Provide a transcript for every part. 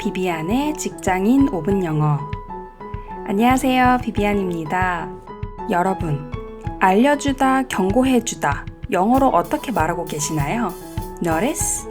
비비안의 직장인 5분 영어. 안녕하세요. 비비안입니다. 여러분, 알려주다, 경고해주다. 영어로 어떻게 말하고 계시나요? Notice?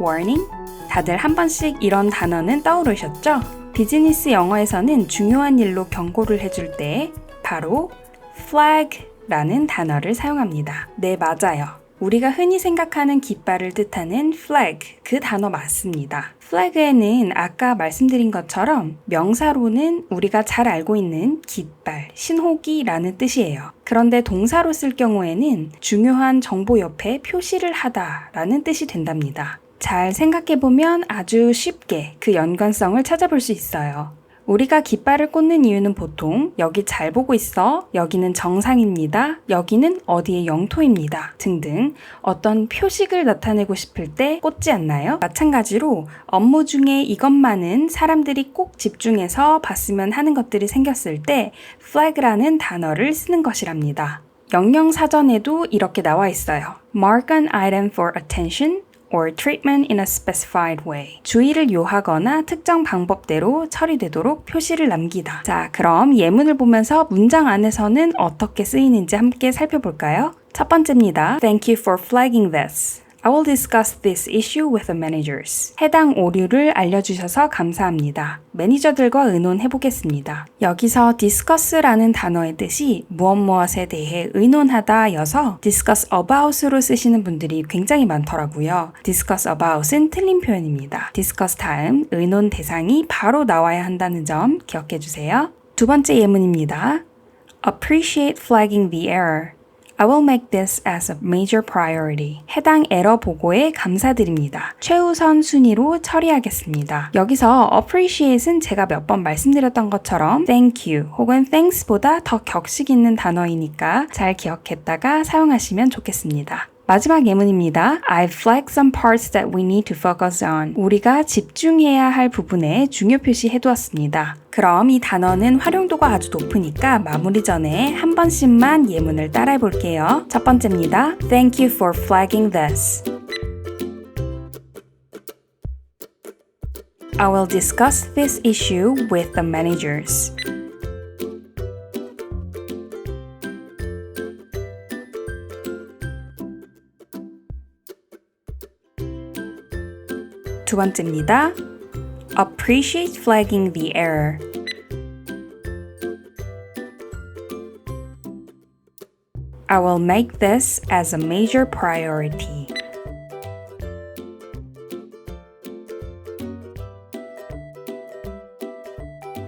Warning? 다들 한 번씩 이런 단어는 떠오르셨죠? 비즈니스 영어에서는 중요한 일로 경고를 해줄 때 바로 flag 라는 단어를 사용합니다. 네, 맞아요. 우리가 흔히 생각하는 깃발을 뜻하는 flag, 그 단어 맞습니다. flag에는 아까 말씀드린 것처럼 명사로는 우리가 잘 알고 있는 깃발, 신호기라는 뜻이에요. 그런데 동사로 쓸 경우에는 중요한 정보 옆에 표시를 하다라는 뜻이 된답니다. 잘 생각해보면 아주 쉽게 그 연관성을 찾아볼 수 있어요. 우리가 깃발을 꽂는 이유는 보통 여기 잘 보고 있어, 여기는 정상입니다, 여기는 어디의 영토입니다 등등 어떤 표식을 나타내고 싶을 때 꽂지 않나요? 마찬가지로 업무 중에 이것만은 사람들이 꼭 집중해서 봤으면 하는 것들이 생겼을 때 flag라는 단어를 쓰는 것이랍니다. 영영 사전에도 이렇게 나와 있어요. Mark an item for attention or treatment in a specified way. 주의를 요하거나 특정 방법대로 처리되도록 표시를 남기다. 자, 그럼 예문을 보면서 문장 안에서는 어떻게 쓰이는지 함께 살펴볼까요? 첫 번째입니다. Thank you for flagging this. I will discuss this issue with the managers. 해당 오류를 알려주셔서 감사합니다. 매니저들과 의논해 보겠습니다. 여기서 discuss라는 단어의 뜻이 무엇 무엇에 대해 의논하다 여서 discuss about으로 쓰시는 분들이 굉장히 많더라고요. discuss about은 틀린 표현입니다. discuss 다음 의논 대상이 바로 나와야 한다는 점 기억해 주세요. 두 번째 예문입니다. appreciate flagging the error. I will make this as a major priority. 해당 에러 보고에 감사드립니다. 최우선 순위로 처리하겠습니다. 여기서 appreciate은 제가 몇 번 말씀드렸던 것처럼 thank you 혹은 thanks보다 더 격식 있는 단어이니까 잘 기억했다가 사용하시면 좋겠습니다. 마지막 예문입니다. I've flagged some parts that we need to focus on. 우리가 집중해야 할 부분에 중요 표시해 두었습니다. 그럼 이 단어는 활용도가 아주 높으니까 마무리 전에 한 번씩만 예문을 따라해 볼게요. 첫 번째입니다. Thank you for flagging this. I will discuss this issue with the managers. 두 번째입니다. Appreciate flagging the error. I will make this as a major priority.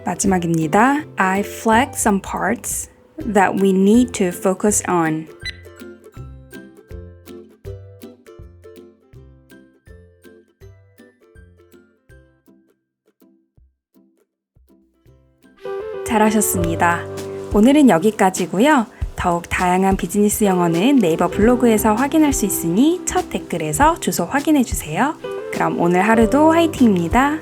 마지막입니다. I flag some parts that we need to focus on. 잘하셨습니다. 오늘은 여기까지고요. 더욱 다양한 비즈니스 영어는 네이버 블로그에서 확인할 수 있으니 첫 댓글에서 주소 확인해 주세요. 그럼 오늘 하루도 화이팅입니다.